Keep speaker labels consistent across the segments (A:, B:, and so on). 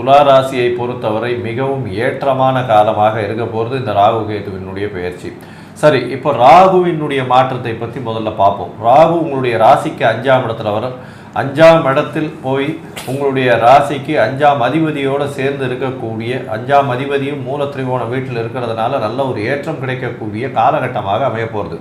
A: துலா ராசியை பொறுத்தவரை மிகவும் ஏற்றமான காலமாக இருக்க போகிறது இந்த ராகு கேதுவினுடைய பயிற்சி. சரி இப்போ ராகுவினுடைய மாற்றத்தை பற்றி முதல்ல பார்ப்போம். ராகு உங்களுடைய ராசிக்கு அஞ்சாம் இடத்துல வரும் அஞ்சாம் இடத்தில் போய் உங்களுடைய ராசிக்கு அஞ்சாம் அதிபதியோடு சேர்ந்து இருக்கக்கூடிய அஞ்சாம் அதிபதியும் மூல திரிகோண வீட்டில் இருக்கிறதுனால நல்ல ஒரு ஏற்றம் கிடைக்கக்கூடிய காலகட்டமாக அமைய போகிறது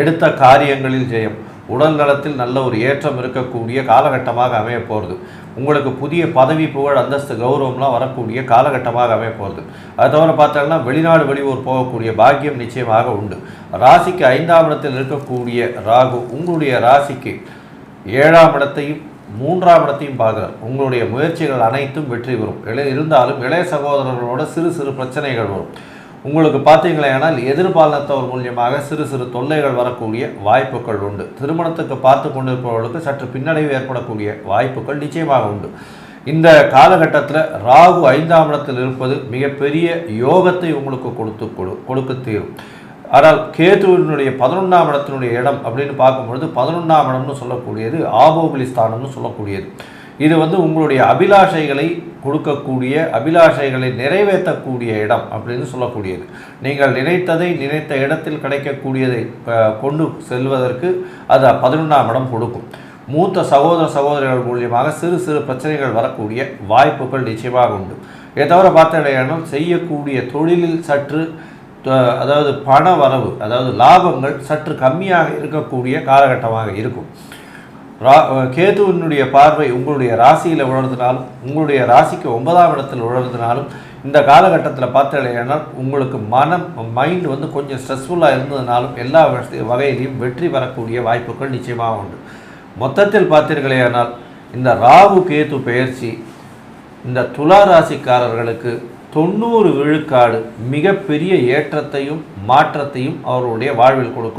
A: எடுத்த காரியங்களில் ஜெயம். உடல் நலத்தில் நல்ல ஒரு ஏற்றம் இருக்கக்கூடிய காலகட்டமாக அமைய போகிறது உங்களுக்கு புதிய பதவி புகழ் அந்தஸ்து கௌரவம்லாம் வரக்கூடிய காலகட்டமாக அமைய போகிறது அது தவிர பார்த்தோம்னா வெளிநாடு வெளியூர் போகக்கூடிய பாக்கியம் நிச்சயமாக உண்டு. ராசிக்கு ஐந்தாம் இடத்தில் இருக்கக்கூடிய ராகு உங்களுடைய ராசிக்கு ஏழாம் இடத்தையும் மூன்றாம் இடத்தையும் பார்க்குறார். உங்களுடைய முயற்சிகள் அனைத்தும் வெற்றி பெறும். இளைய இருந்தாலும் இளைய சகோதரர்களோட சிறு சிறு பிரச்சனைகள் வரும். உங்களுக்கு பார்த்தீங்களேனால் எதிர்பாலத்தவர் மூலியமாக சிறு சிறு தொல்லைகள் வரக்கூடிய வாய்ப்புகள் உண்டு. திருமணத்துக்கு பார்த்து கொண்டிருப்பவர்களுக்கு சற்று பின்னடைவு ஏற்படக்கூடிய வாய்ப்புகள் நிச்சயமாக உண்டு. இந்த காலகட்டத்தில் ராகு ஐந்தாம் இடத்தில் இருப்பது மிகப்பெரிய யோகத்தை உங்களுக்கு கொடுத்து கொடு கொடுக்க தீரும். ஆனால் கேதுவினுடைய பதினொன்றாம் இடத்தினுடைய இடம் அப்படின்னு பார்க்கும்பொழுது பதினொன்றாம் இடம்னு சொல்லக்கூடியது ஆபோபலி ஸ்தானம்னு சொல்லக்கூடியது. இது வந்து உங்களுடைய அபிலாஷைகளை கொடுக்கக்கூடிய அபிலாஷைகளை நிறைவேற்றக்கூடிய இடம் அப்படின்னு சொல்லக்கூடியது. நீங்கள் நினைத்ததை நினைத்த இடத்தில் கிடைக்கக்கூடியதை கொண்டு செல்வதற்கு அது பதினொன்றாம் இடம் கொடுக்கும். மூத்த சகோதர சகோதரிகள் மூலியமாக சிறு சிறு பிரச்சனைகள் வரக்கூடிய வாய்ப்புகள் நிச்சயமாக உண்டு. இதை தவிர பார்த்தீங்கன்னா செய்யக்கூடிய தொழிலில் சற்று அதாவது பண வரவு அதாவது லாபங்கள் சற்று கம்மியாக இருக்கக்கூடிய காலகட்டமாக இருக்கும். ரா கேதுவினுடைய பார்வை உங்களுடைய ராசியில் உழறதுனாலும் உங்களுடைய ராசிக்கு ஒன்பதாம் இடத்தில் உழறதுனாலும் இந்த காலகட்டத்தில் பார்த்தீங்கன்னா உங்களுக்கு மனம் மைண்ட் வந்து கொஞ்சம் ஸ்ட்ரெஸ்ஃபுல்லாக இருந்ததுனாலும் எல்லா வகையிலையும் வெற்றி பெறக்கூடிய வாய்ப்புகள் நிச்சயமாக உண்டு. மொத்தத்தில் பார்த்தீர்களேயானால் இந்த ராகு கேது பயிற்சி இந்த துலா ராசிக்காரர்களுக்கு தொண்ணூறு விழுக்காடு மிகப்பெரிய ஏற்றத்தையும் மாற்றத்தையும் அவர்களுடைய வாழ்வில் கொடுக்கும்.